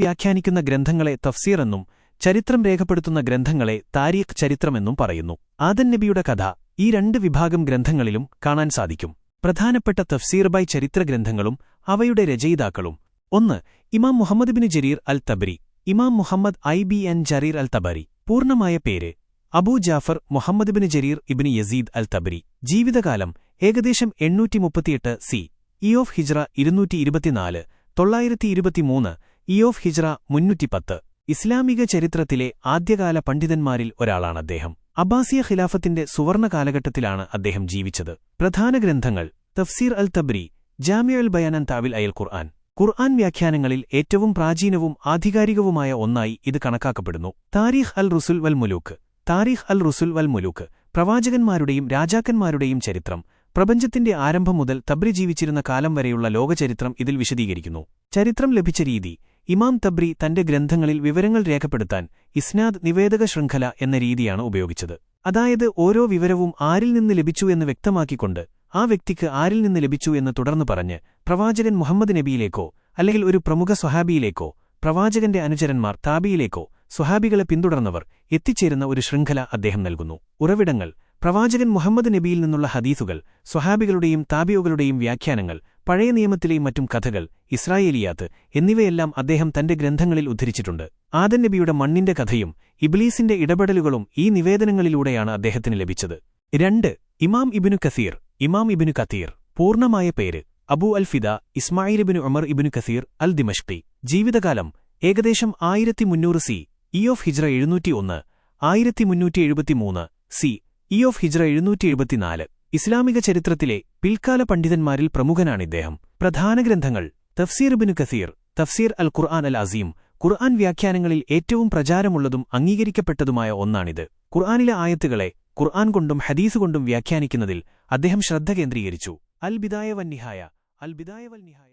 വ്യാഖ്യാനിക്കുന്ന ഗ്രന്ഥങ്ങളെ തഫ്സീർ എന്നും ചരിത്രം രേഖപ്പെടുത്തുന്ന ഗ്രന്ഥങ്ങളെ താരീഖ് ചരിത്രമെന്നും പറയുന്നു. ആദൻ നബിയുടെ കഥ ഈ രണ്ട് വിഭാഗം ഗ്രന്ഥങ്ങളിലും കാണാൻ സാധിക്കും. പ്രധാനപ്പെട്ട തഫ്സീർബായ് ചരിത്രഗ്രന്ഥങ്ങളും അവയുടെ രചയിതാക്കളും. ഒന്ന് Imam Muhammad bin Jarir al Tabari Imam Muhammad I B N Jarir al Tabari പൂർണമായ പേര് Abu Jafar Muhammad bin Jarir ibn Yazid al Tabari ജീവിതകാലം ഏകദേശം എണ്ണൂറ്റി മുപ്പത്തിയെട്ട് സി. ഇ ഓഫ് ഹിജ്റ ഇരുന്നൂറ്റി ഇരുപത്തിനാല് തൊള്ളായിരത്തി ഇരുപത്തിമൂന്ന് ഇ ഓഫ് ഹിജ്റ മുന്നൂറ്റിപ്പത്ത്. ഇസ്ലാമിക ചരിത്രത്തിലെ ആദ്യകാല പണ്ഡിതന്മാരിൽ ഒരാളാണ് അദ്ദേഹം. അബ്ബാസിയ ഖിലാഫത്തിന്റെ സുവർണ കാലഘട്ടത്തിലാണ് അദ്ദേഹം ജീവിച്ചത്. പ്രധാന ഗ്രന്ഥങ്ങൾ തഫ്സീർ അൽ തബ്രി ജാമ്യ അൽ ബയാനൻ താവിൽ അയൽ ഖുർആൻ. ഖുർആൻ വ്യാഖ്യാനങ്ങളിൽ ഏറ്റവും പ്രാചീനവും ആധികാരികവുമായ ഒന്നായി ഇത് കണക്കാക്കപ്പെടുന്നു. താരീഖ് അൽ റുസുൽ വൽ മുലൂക്ക്. താരീഖ് അൽ റുസുൽ വൽ മുലൂക്ക്. പ്രവാചകന്മാരുടെയും രാജാക്കന്മാരുടെയും ചരിത്രം. പ്രപഞ്ചത്തിന്റെ ആരംഭം മുതൽ തബ്രി ജീവിച്ചിരുന്ന കാലം വരെയുള്ള ലോകചരിത്രം ഇതിൽ വിശദീകരിക്കുന്നു. ചരിത്രം ലഭിച്ച രീതി ഇമാം തബ്രി തന്റെ ഗ്രന്ഥങ്ങളിൽ വിവരങ്ങൾ രേഖപ്പെടുത്താൻ ഇസ്നാദ് നിവേദക ശൃംഖല എന്ന രീതിയാണ് ഉപയോഗിച്ചത്. അതായത് ഓരോ വിവരവും ആരിൽ നിന്ന് ലഭിച്ചു എന്ന് വ്യക്തമാക്കിക്കൊണ്ട് ആ വ്യക്തിക്ക് ആരിൽ നിന്ന് ലഭിച്ചു എന്ന് തുടർന്നു പറഞ്ഞ് പ്രവാചകൻ മുഹമ്മദ് നബിയിലേക്കോ അല്ലെങ്കിൽ ഒരു പ്രമുഖ സ്വഹാബിയിലേക്കോ പ്രവാചകന്റെ അനുചരന്മാർ താബിയിലേക്കോ സ്വഹാബികളെ പിന്തുടർന്നവർ എത്തിച്ചേരുന്ന ഒരു ശൃംഖല അദ്ദേഹം നൽകുന്നു. ഉറവിടങ്ങൾ പ്രവാചകൻ മുഹമ്മദ് നബിയിൽ നിന്നുള്ള ഹദീസുകൾ സ്വഹാബികളുടെയും താബിയുകളുടെയും വ്യാഖ്യാനങ്ങൾ പഴയ നിയമത്തിലെയും മറ്റും കഥകൾ ഇസ്രായേലിയാത്ത് എന്നിവയെല്ലാം അദ്ദേഹം തന്റെ ഗ്രന്ഥങ്ങളിൽ ഉദ്ധരിച്ചിട്ടുണ്ട്. ആദൻ നബിയുടെ മണ്ണിന്റെ കഥയും ഇബ്ലീസിന്റെ ഇടപെടലുകളും ഈ നിവേദനങ്ങളിലൂടെയാണ് അദ്ദേഹത്തിന് ലഭിച്ചത്. രണ്ട് ഇമാം ഇബിനു കസീർ ഇമാം ഇബിനു കത്തീർ പൂർണമായ പേര് അബു അൽ ഫിദ ഇസ്മായിലിബിനു ഉമർ ഇബിനു കസീർ അൽ ദിമഷ്ടി ജീവിതകാലം ഏകദേശം ആയിരത്തി മുന്നൂറ് സി ഇ ഓഫ് ഹിജ്ര എഴുന്നൂറ്റി ഒന്ന് ആയിരത്തി മുന്നൂറ്റി എഴുപത്തിമൂന്ന് സി ഇ ഓഫ് ഹിജ്ര എഴുന്നൂറ്റി എഴുപത്തിനാല് ഇസ്ലാമിക ചരിത്രത്തിലെ പിൽക്കാല പണ്ഡിതന്മാരിൽ പ്രമുഖനാണിദ്ദേഹം പ്രധാന ഗ്രന്ഥങ്ങൾ തഫ്സീർ ബിൻ കസീർ തഫ്സീർ അൽ ഖുർആൻ അൽ അസീം ഖുർആൻ വ്യാഖ്യാനങ്ങളിൽ ഏറ്റവും പ്രചാരമുള്ളതും അംഗീകരിക്കപ്പെട്ടതുമായ ഒന്നാണിത്. ഖുർആാനിലെ ആയത്തുകളെ ഖുർആൻ കൊണ്ടും ഹദീസ് കൊണ്ടും വ്യാഖ്യാനിക്കുന്നതിൽ അദ്ദേഹം ശ്രദ്ധ കേന്ദ്രീകരിച്ചു. അൽ ബിദായ വന്നിഹായ അൽ ബിദായ വൽ നിഹായ.